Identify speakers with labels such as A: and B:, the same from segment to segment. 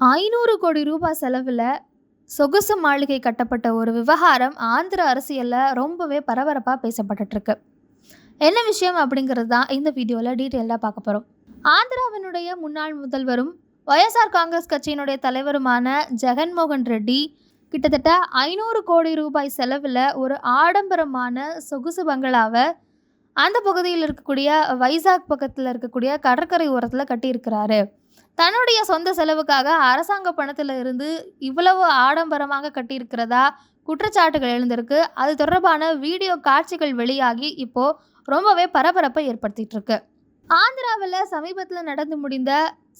A: ஐநூறு கோடி ரூபாய் செலவில் சொகுசு மாளிகை கட்டப்பட்ட ஒரு விவகாரம் ஆந்திர அரசியலில் ரொம்பவே பரபரப்பாக பேசப்பட்டுருக்கு என்ன விஷயம் அப்படிங்கிறது தான் இந்த வீடியோவில் டீட்டெயிலாக பார்க்க போகிறோம் ஆந்திராவினுடைய முன்னாள் முதல்வரும் ஒய்எஸ்ஆர் காங்கிரஸ் கட்சியினுடைய தலைவருமான ஜெகன்மோகன் ரெட்டி கிட்டத்தட்ட ஐநூறு கோடி ரூபாய் செலவில் ஒரு ஆடம்பரமான சொகுசு பங்களாவை அந்த பகுதியில் இருக்கக்கூடிய வைசாக் பக்கத்தில் இருக்கக்கூடிய கடற்கரை ஓரத்தில் கட்டியிருக்கிறாரு. தன்னுடைய சொந்த செலவுக்காக அரசாங்க பணத்தில் இருந்து இவ்வளவு ஆடம்பரமாக கட்டியிருக்கிறதா? குற்றச்சாட்டுகள் எழுந்திருக்கு. அது தொடர்பான வீடியோ காட்சிகள் வெளியாகி இப்போ ரொம்பவே பரபரப்பை ஏற்படுத்திட்டு இருக்கு ஆந்திராவில் சமீபத்தில் நடந்து முடிந்த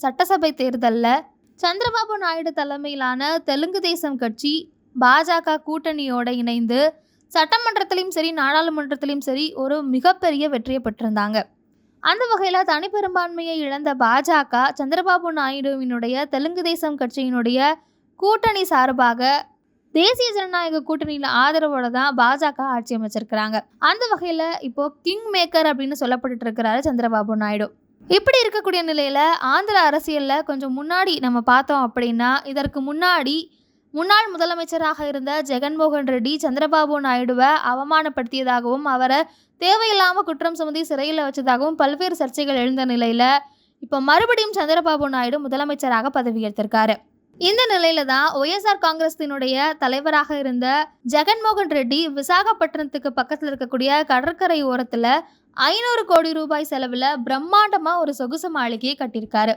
A: சட்டசபை தேர்தலில் சந்திரபாபு நாயுடு தலைமையிலான தெலுங்கு தேசம் கட்சி பாஜக கூட்டணியோடு இணைந்து சட்டமன்றத்திலையும் சரி நாடாளுமன்றத்திலையும் சரி ஒரு மிகப்பெரிய வெற்றியை பெற்றிருந்தாங்க. அந்த வகையில் தனிப்பெரும்பான்மையை இழந்த பாஜக சந்திரபாபு நாயுடுவினுடைய தெலுங்கு தேசம் கட்சியினுடைய கூட்டணி சார்பாக தேசிய ஜனநாயக கூட்டணியில் ஆதரவோட தான் பாஜக ஆட்சி அமைச்சிருக்கிறாங்க. அந்த வகையில் இப்போ கிங் மேக்கர் அப்படின்னு சொல்லப்பட்டு இருக்கிறாரு சந்திரபாபு நாயுடு. இப்படி இருக்கக்கூடிய நிலையில் ஆந்திர அரசியலில் கொஞ்சம் முன்னாடி நம்ம பார்த்தோம் அப்படின்னா இதற்கு முன்னாடி முன்னாள் முதலமைச்சராக இருந்த ஜெகன்மோகன் ரெட்டி சந்திரபாபு நாயுடுவை அவமானப்படுத்தியதாகவும் அவரை தேவையில்லாமல் குற்றம் சுமத்தி சிறையில் வச்சதாகவும் பல்வேறு சர்ச்சைகள் எழுந்த நிலையில் இப்போ மறுபடியும் சந்திரபாபு நாயுடு முதலமைச்சராக பதவியேற்றிருக்காரு இந்த நிலையில தான் ஒய்எஸ்ஆர் காங்கிரஸினுடைய தலைவராக இருந்த ஜெகன்மோகன் ரெட்டி விசாகப்பட்டினத்துக்கு பக்கத்தில் இருக்கக்கூடிய கடற்கரை ஓரத்தில் ஐநூறு கோடி ரூபாய் செலவில் பிரம்மாண்டமாக ஒரு சொகுசு மாளிகையை கட்டியிருக்காரு.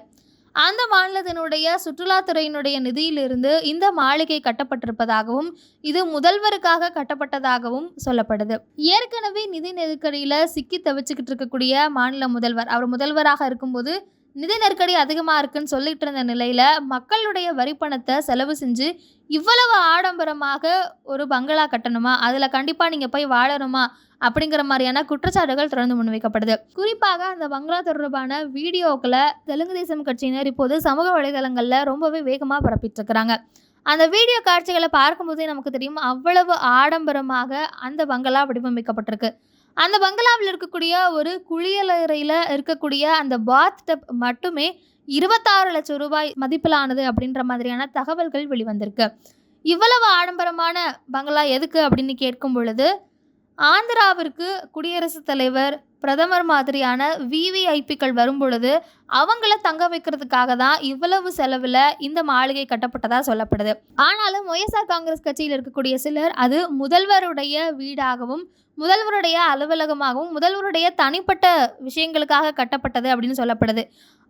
A: அந்த மாநிலத்தினுடைய சுற்றுலாத்துறையினுடைய நிதியிலிருந்து இந்த மாளிகை கட்டப்பட்டிருப்பதாகவும் இது முதல்வருக்காக கட்டப்பட்டதாகவும் சொல்லப்படுது. ஏற்கனவே நிதி நெருக்கடியில் சிக்கி தவிச்சுக்கிட்டு இருக்கக்கூடிய மாநில முதல்வர் அவர் முதல்வராக இருக்கும்போது நிதி நெருக்கடி அதிகமாக இருக்குன்னு சொல்லிட்டு இருந்த நிலையில் மக்களுடைய வரிப்பணத்தை செலவு செஞ்சு இவ்வளவு ஆடம்பரமாக ஒரு பங்களா கட்டணுமா? அதில் கண்டிப்பாக நீங்கள் போய் வாழணுமா? அப்படிங்கிற மாதிரியான குற்றச்சாட்டுகள் தொடர்ந்து முன்வைக்கப்படுது. குறிப்பாக அந்த பங்களா தொடர்பான வீடியோக்களை தெலுங்கு தேசம் கட்சியினர் இப்போது சமூக வலைதளங்களில் ரொம்பவே வேகமாக பரப்பிட்டு இருக்கிறாங்க அந்த வீடியோ காட்சிகளை பார்க்கும்போதே நமக்கு தெரியும் அவ்வளவு ஆடம்பரமாக அந்த பங்களா வடிவமைக்கப்பட்டிருக்கு. அந்த பங்களாவில் இருக்கக்கூடிய ஒரு குளியலறையில் இருக்கக்கூடிய அந்த பாத் டப் மட்டுமே இருபத்தாறு லட்சம் ரூபாய் மதிப்பிலானது அப்படின்ற மாதிரியான தகவல்கள் வெளிவந்திருக்கு. இவ்வளவு ஆடம்பரமான பங்களா எதுக்கு அப்படின்னு கேட்கும் பொழுது ஆந்திராவிற்கு குடியரசுத் தலைவர் பிரதமர் மாதிரியான விவிஐபிக்கள் வரும்பொழுது அவங்கள தங்க வைக்கிறதுக்காக தான் இவ்வளவு செலவில் இந்த மாளிகை கட்டப்பட்டதாக சொல்லப்படுது. ஆனாலும் ஒய்எஸ்ஆர் காங்கிரஸ் கட்சியில் இருக்கக்கூடிய சிலர் அது முதல்வருடைய வீடாகவும் முதல்வருடைய அலுவலகமாகவும் முதல்வருடைய தனிப்பட்ட விஷயங்களுக்காக கட்டப்பட்டது அப்படின்னு சொல்லப்படுது.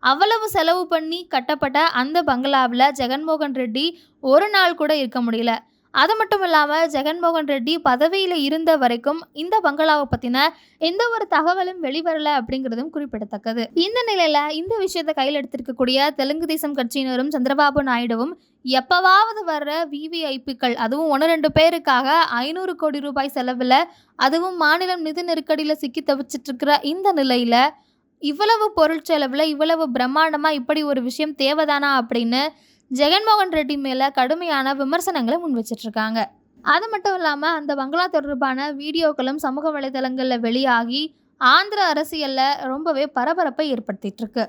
A: அவ்வளவு செலவு பண்ணி கட்டப்பட்ட அந்த பங்களாவில் ஜெகன்மோகன் ரெட்டி ஒரு நாள் கூட இருக்க முடியல. அது மட்டும் இல்லாமல் ஜெகன்மோகன் ரெட்டி பதவியில் இருந்த வரைக்கும் இந்த பங்களாவை பற்றின எந்த ஒரு தகவலும் வெளிவரல அப்படிங்கிறதும் குறிப்பிடத்தக்கது. இந்த நிலையில் இந்த விஷயத்தை கையில் எடுத்திருக்கக்கூடிய தெலுங்கு தேசம் கட்சியினரும் சந்திரபாபு நாயுடுவும் எப்பவாவது வர்ற விவிஐபிக்கள் அதுவும் ஒன்று ரெண்டு பேருக்காக ஐநூறு கோடி ரூபாய் செலவில் அதுவும் மாநிலம் நிதி நெருக்கடியில் சிக்கி தவிச்சிட்டு இருக்கிற இந்த நிலையில் இவ்வளவு பொருட்செலவில் இவ்வளவு பிரம்மாண்டமாக இப்படி ஒரு விஷயம் தேவைதானா அப்படின்னு ஜெகன்மோகன் ரெட்டி மேலே கடுமையான விமர்சனங்களை முன் வச்சிட்ருக்காங்க அது மட்டும் இல்லாமல் அந்த பங்களா தொடர்பான வீடியோக்களும் சமூக வலைதளங்களில் வெளியாகி ஆந்திர அரசியலில் ரொம்பவே பரபரப்பை ஏற்படுத்திட்டு இருக்கு